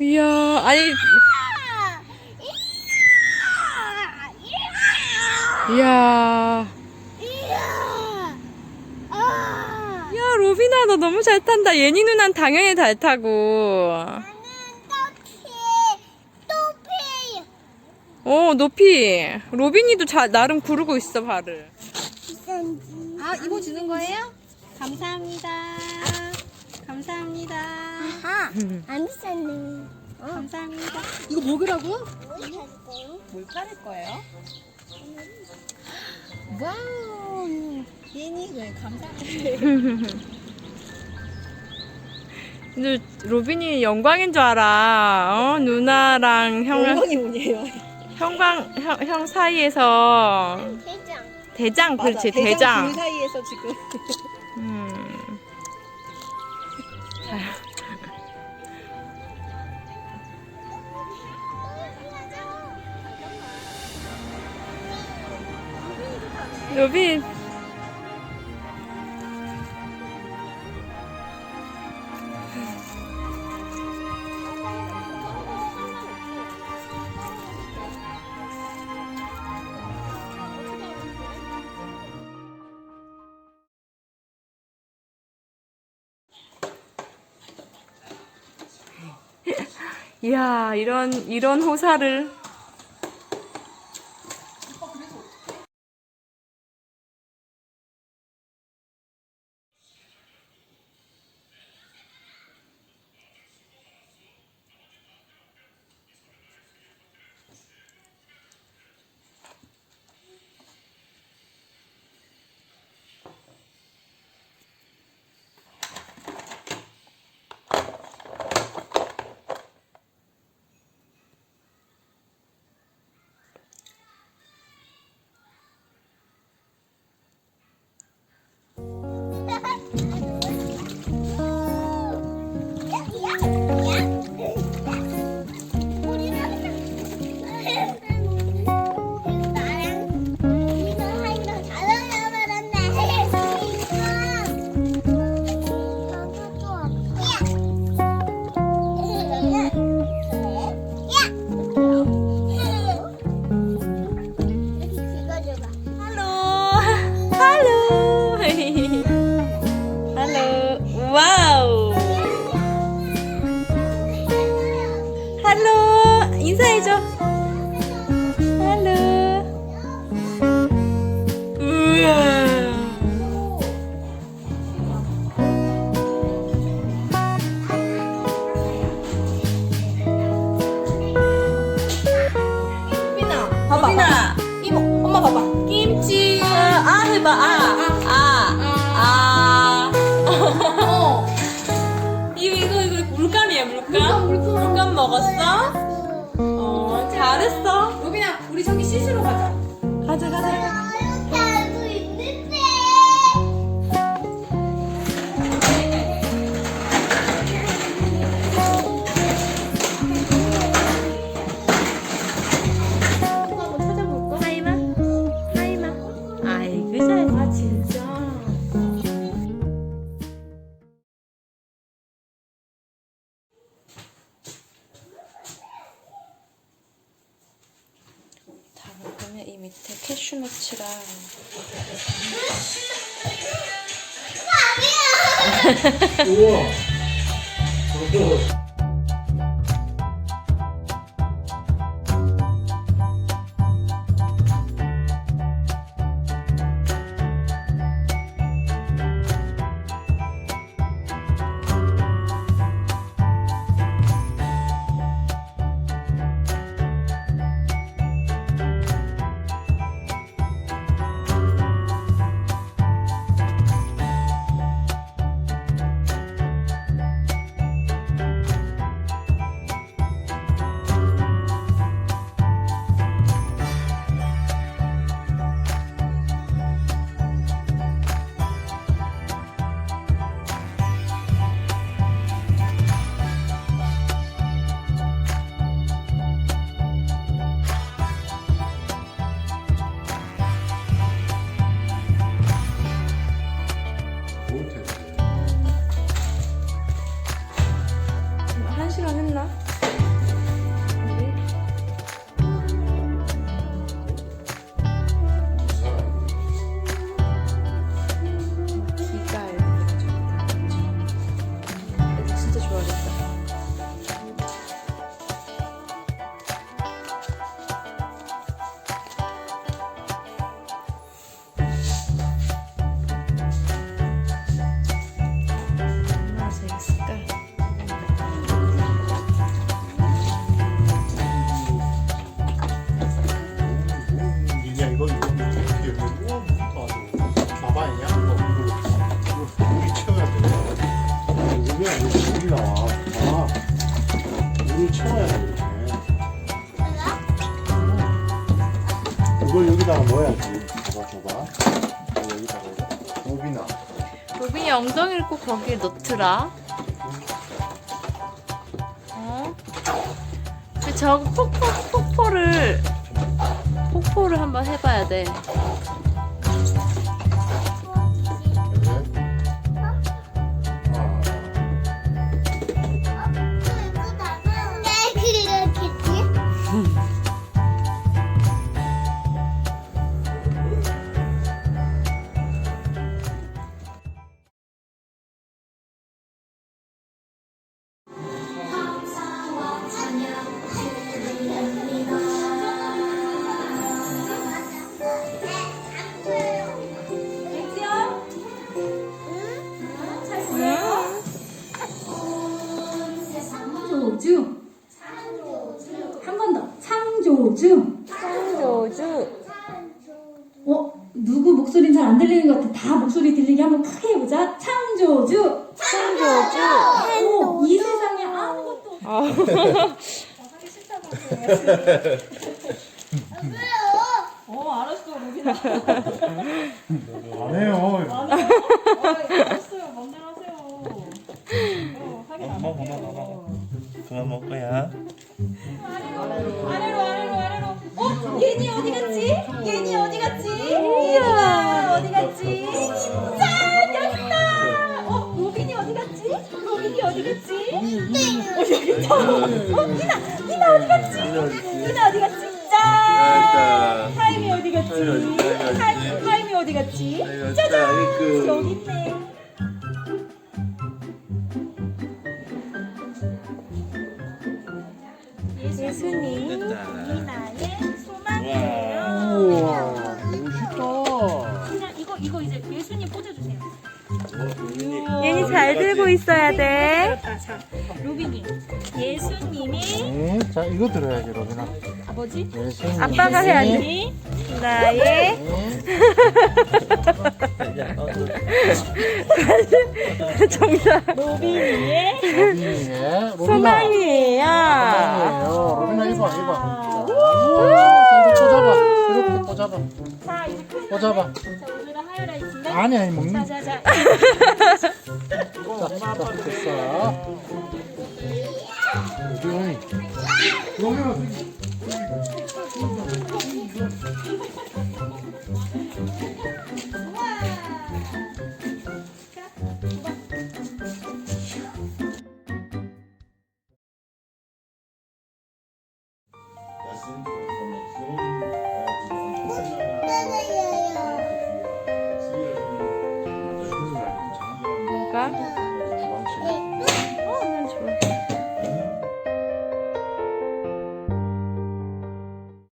이야, 아니, 이야. 야, 로빈아, 너 너무 잘 탄다. 예니 누난 당연히 잘 타고. 어, 높이. 로빈이도 잘, 나름 구르고 있어, 발을. 아, 이거 주는 거예요? 감사합니다. 감사합니다. 안 비쌌네. 감사합니다. 이거 먹으라고? 뭐 사줄까요? 뭘 깔을 거예요? 와우. 예니, 왜 감사합니다. 근데 로빈이 영광인 줄 알아. 어, 누나랑 형, 영광이 뭐예요? 형광, 형, 형 사이에서 대장. 대장, 그렇지, 대장 대장. 둘 사이에서 지금. 음. 로빈. 이야, 이런, 이런 호사를. 인사해줘. 할로. 우와. 비나, 봐봐. 로빈아. 이모, 엄마 봐봐. 김치. 아, 해봐. 아, 아, 아. 어. 이거, 이거, 이거 물감이야, 물감. 물감 먹었어? 어, 가 우와. 넣어야지. 줘봐, 줘봐. 이거 여기다가. 로비나. 로빈이 엉덩이를 꼭 거기에 넣더라. 어? 저거 폭포, 폭포를, 폭포를 한번 해봐야 돼. 창조주. 창조주. 오, 이 세상에 아무것도 없어. 어, 알았어, 로빈아. 안 해요. 알았어요, 맘대로 하세요. 어, 하긴 안 할게요. 그만 먹을 거야. 아래로, 아래로, 아래로. 어? 얘니 어디 갔지? 얘니 어디 갔지? 이야, 어디 갔지? 짠! 여 로빈이 어디 갔지? 어, 여기 있다! 어? 희나! 희나 어디 갔지? 희나 어디 갔지? 짠! 하임이 어디 갔지? 하임, 하임이 어디 갔지? 짜잔! 여기 있네. 들고 있어야 돼. 로빈이. 예수님이 네, 자, 이거 들어야지, 로비나. 아버지? 예수님. 아빠가 해야지. 나의 정답. 로빈이의. 소망이에요. 소망이에요. 로비나 이봐, 이봐. 우와, 꽂아봐. 이렇게 꽂아봐. 자, 꽂아봐. 하이라이트인데. 아니, 아니, 먹는. 자, 자, 자. 자, 자, 됐어. 로비나. 로비